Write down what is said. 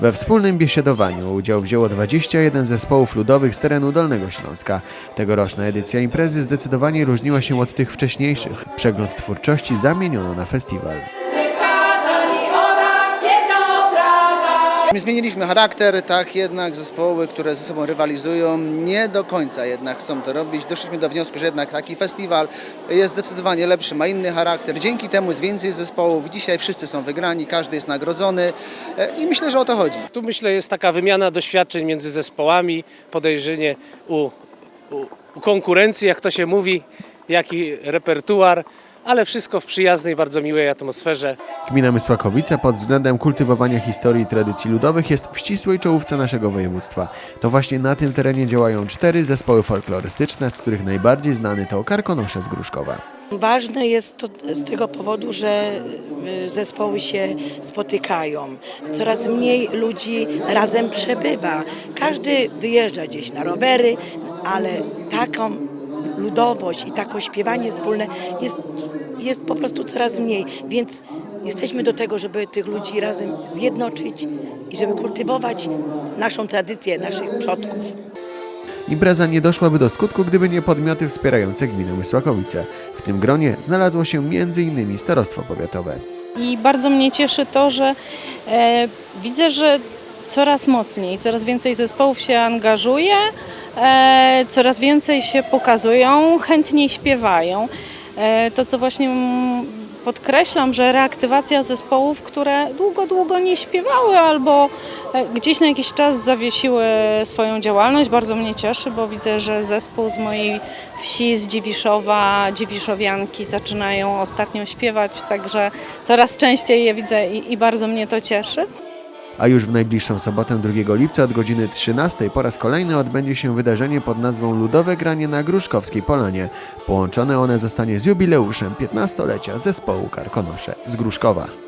We wspólnym biesiadowaniu udział wzięło 21 zespołów ludowych z terenu Dolnego Śląska. Tegoroczna edycja imprezy zdecydowanie różniła się od tych wcześniejszych. Przegląd twórczości zamieniono na festiwal. My zmieniliśmy charakter, tak jednak zespoły, które ze sobą rywalizują, nie do końca jednak chcą to robić. Doszliśmy do wniosku, że jednak taki festiwal jest zdecydowanie lepszy, ma inny charakter. Dzięki temu jest więcej zespołów. Dzisiaj wszyscy są wygrani, każdy jest nagrodzony e, i myślę, że o to chodzi. Tu myślę jest taka wymiana doświadczeń między zespołami, podejrzenie u, u, u konkurencji, jak to się mówi, jaki repertuar, ale wszystko w przyjaznej, bardzo miłej atmosferze. Gmina Mysłakowice pod względem kultywowania historii i tradycji ludowych jest w ścisłej czołówce naszego województwa. To właśnie na tym terenie działają cztery zespoły folklorystyczne, z których najbardziej znany to Karkonosze z Gruszkowa. Ważne jest to z tego powodu, że y, zespoły się spotykają. Coraz mniej ludzi razem przebywa. Każdy wyjeżdża gdzieś na rowery, ale taką ludowość i tako śpiewanie wspólne jest, jest po prostu coraz mniej. Więc jesteśmy do tego, żeby tych ludzi razem zjednoczyć i żeby kultywować naszą tradycję, naszych przodków. Impreza nie doszłaby do skutku, gdyby nie podmioty wspierające gminę Mysłakowice. W tym gronie znalazło się m.in. Starostwo Powiatowe. I bardzo mnie cieszy to, że e, widzę, że coraz mocniej, coraz więcej zespołów się angażuje, coraz więcej się pokazują, chętniej śpiewają. E, to, co właśnie podkreślam, że reaktywacja zespołów, które długo, długo nie śpiewały albo e, gdzieś na jakiś czas zawiesiły swoją działalność, bardzo mnie cieszy, bo widzę, że zespół z mojej wsi, z Dziwiszowa, Dziwiszowianki zaczynają ostatnio śpiewać, także coraz częściej je widzę i, i bardzo mnie to cieszy. A już w najbliższą sobotę 2 lipca od godziny 13 po raz kolejny odbędzie się wydarzenie pod nazwą Ludowe Granie na Gruszkowskiej Polanie. Połączone one zostanie z jubileuszem 15-lecia zespołu Karkonosze z Gruszkowa.